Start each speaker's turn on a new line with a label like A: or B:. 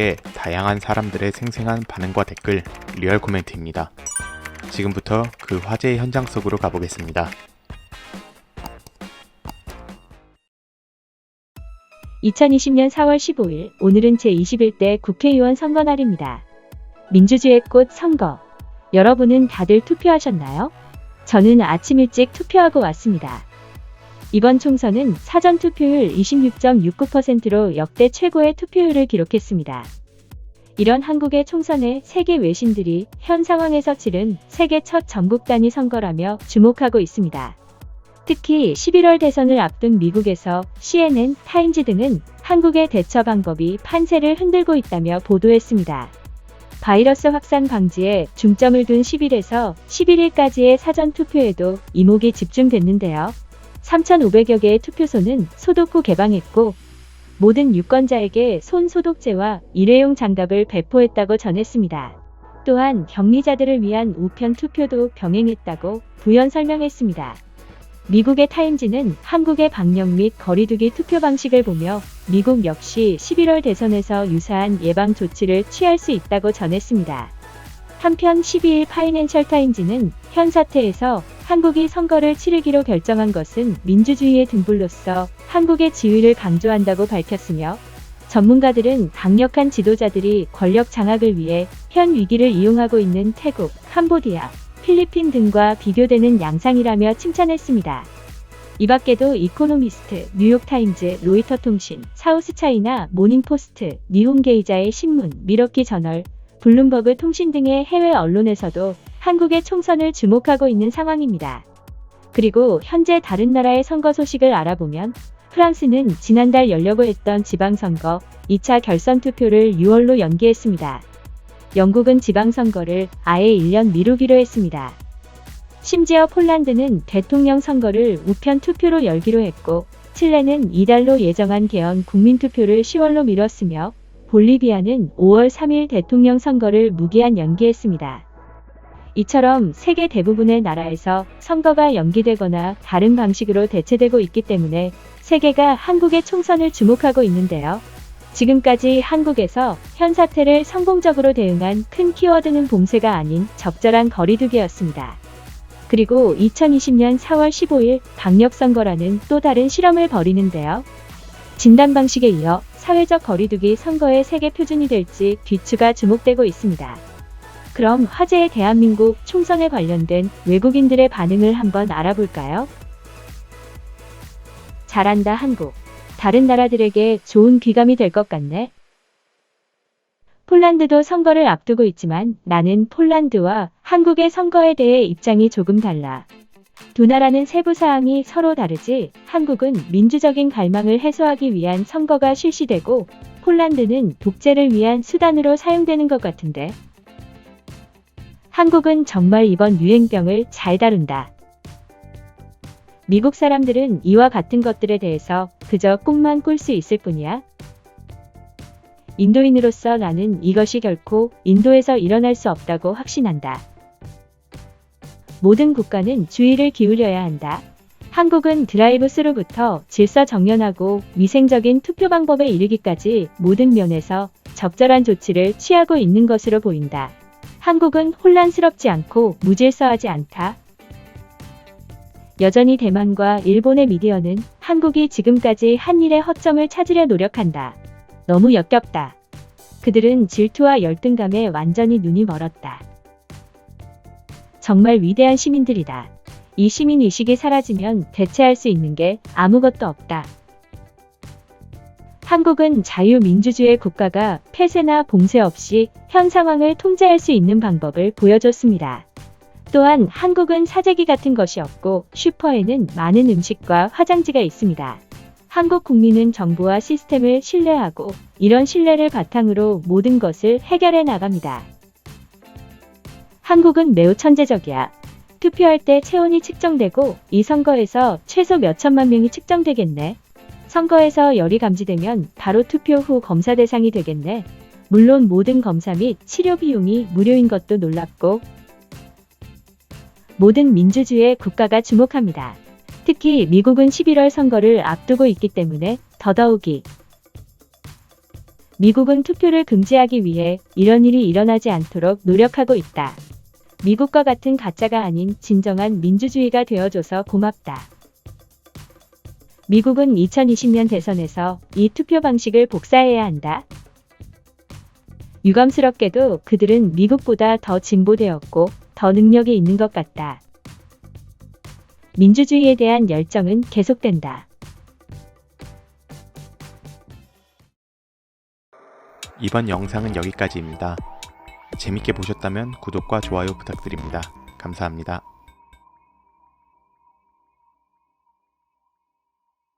A: 선택에 다양한 사람들의 생생한 반응과 댓글, 리얼 코멘트입니다. 지금부터 그 화제의 현장 속으로 가보겠습니다.
B: 2020년 4월 15일, 오늘은 제21대 국회의원 선거 날입니다. 민주주의 꽃 선거. 여러분은 다들 투표하셨나요? 저는 아침 일찍 투표하고 왔습니다. 이번 총선은 사전 투표율 26.69%로 역대 최고의 투표율을 기록했습니다. 이런 한국의 총선에 세계 외신들이 현 상황에서 치른 세계 첫 전국 단위 선거라며 주목하고 있습니다. 특히 11월 대선을 앞둔 미국에서 CNN, 타임즈 등은 한국의 대처 방법이 판세를 흔들고 있다며 보도했습니다. 바이러스 확산 방지에 중점을 둔 10일에서 11일까지의 사전 투표에도 이목이 집중됐는데요. 3,500여 개의 투표소는 소독 후 개방했고 모든 유권자에게 손 소독제와 일회용 장갑을 배포했다고 전했습니다. 또한 격리자들을 위한 우편 투표도 병행했다고 부연 설명했습니다. 미국의 타임즈는 한국의 방역 및 거리두기 투표 방식을 보며 미국 역시 11월 대선에서 유사한 예방 조치를 취할 수 있다고 전했습니다. 한편 12일 파이낸셜 타임즈는 현 사태에서 한국이 선거를 치르기로 결정한 것은 민주주의의 등불로서 한국의 지위를 강조한다고 밝혔으며 전문가들은 강력한 지도자들이 권력 장악을 위해 현 위기를 이용하고 있는 태국, 캄보디아, 필리핀 등과 비교되는 양상이라며 칭찬했습니다. 이 밖에도 이코노미스트, 뉴욕타임즈, 로이터 통신, 사우스차이나 모닝포스트, 니혼게이자의 신문, 미러키 저널, 블룸버그 통신 등의 해외 언론에서도 한국의 총선을 주목하고 있는 상황입니다. 그리고 현재 다른 나라의 선거 소식을 알아보면 프랑스는 지난달 열려고 했던 지방선거 2차 결선 투표를 6월로 연기했습니다. 영국은 지방선거를 아예 1년 미루기로 했습니다. 심지어 폴란드는 대통령 선거를 우편 투표로 열기로 했고, 칠레는 이달로 예정한 개헌 국민투표를 10월로 미뤘으며, 볼리비아는 5월 3일 대통령 선거를 무기한 연기했습니다. 이처럼 세계 대부분의 나라에서 선거가 연기되거나 다른 방식으로 대체되고 있기 때문에 세계가 한국의 총선을 주목하고 있는데요. 지금까지 한국에서 현 사태를 성공적으로 대응한 큰 키워드는 봉쇄가 아닌 적절한 거리두기였습니다. 그리고 2020년 4월 15일 방역선거라는 또 다른 실험을 벌이는데요. 진단 방식에 이어 사회적 거리두기 선거의 세계 표준이 될지 뒤추가 주목되고 있습니다. 그럼 화제의 대한민국 총선에 관련된 외국인들의 반응을 한번 알아볼까요? 잘한다 한국. 다른 나라들에게 좋은 귀감이 될 것 같네. 폴란드도 선거를 앞두고 있지만 나는 폴란드와 한국의 선거에 대해 입장이 조금 달라. 두 나라는 세부 사항이 서로 다르지 한국은 민주적인 갈망을 해소하기 위한 선거가 실시되고 폴란드는 독재를 위한 수단으로 사용되는 것 같은데. 한국은 정말 이번 유행병을 잘 다룬다. 미국 사람들은 이와 같은 것들에 대해서 그저 꿈만 꿀 수 있을 뿐이야. 인도인으로서 나는 이것이 결코 인도에서 일어날 수 없다고 확신한다. 모든 국가는 주의를 기울여야 한다. 한국은 드라이브 스루부터 질서 정연하고 위생적인 투표 방법에 이르기까지 모든 면에서 적절한 조치를 취하고 있는 것으로 보인다. 한국은 혼란스럽지 않고 무질서하지 않다. 여전히 대만과 일본의 미디어는 한국이 지금까지 한 일의 허점을 찾으려 노력한다. 너무 역겹다. 그들은 질투와 열등감에 완전히 눈이 멀었다. 정말 위대한 시민들이다. 이 시민 의식이 사라지면 대체할 수 있는 게 아무것도 없다. 한국은 자유민주주의 국가가 폐쇄나 봉쇄 없이 현 상황을 통제할 수 있는 방법을 보여줬습니다. 또한 한국은 사재기 같은 것이 없고 슈퍼에는 많은 음식과 화장지가 있습니다. 한국 국민은 정부와 시스템을 신뢰하고 이런 신뢰를 바탕으로 모든 것을 해결해 나갑니다. 한국은 매우 천재적이야. 투표할 때 체온이 측정되고 이 선거에서 최소 몇 천만 명이 측정되겠네. 선거에서 열이 감지되면 바로 투표 후 검사 대상이 되겠네. 물론 모든 검사 및 치료 비용이 무료인 것도 놀랍고 모든 민주주의 국가가 주목합니다. 특히 미국은 11월 선거를 앞두고 있기 때문에 더더욱이 미국은 투표를 금지하기 위해 이런 일이 일어나지 않도록 노력하고 있다. 미국과 같은 가짜가 아닌 진정한 민주주의가 되어줘서 고맙다. 미국은 2020년 대선에서 이 투표 방식을 복사해야 한다. 유감스럽게도 그들은 미국보다 더 진보되었고 더 능력이 있는 것 같다. 민주주의에 대한 열정은 계속된다.
A: 이번 영상은 여기까지입니다. 재밌게 보셨다면 구독과 좋아요 부탁드립니다. 감사합니다.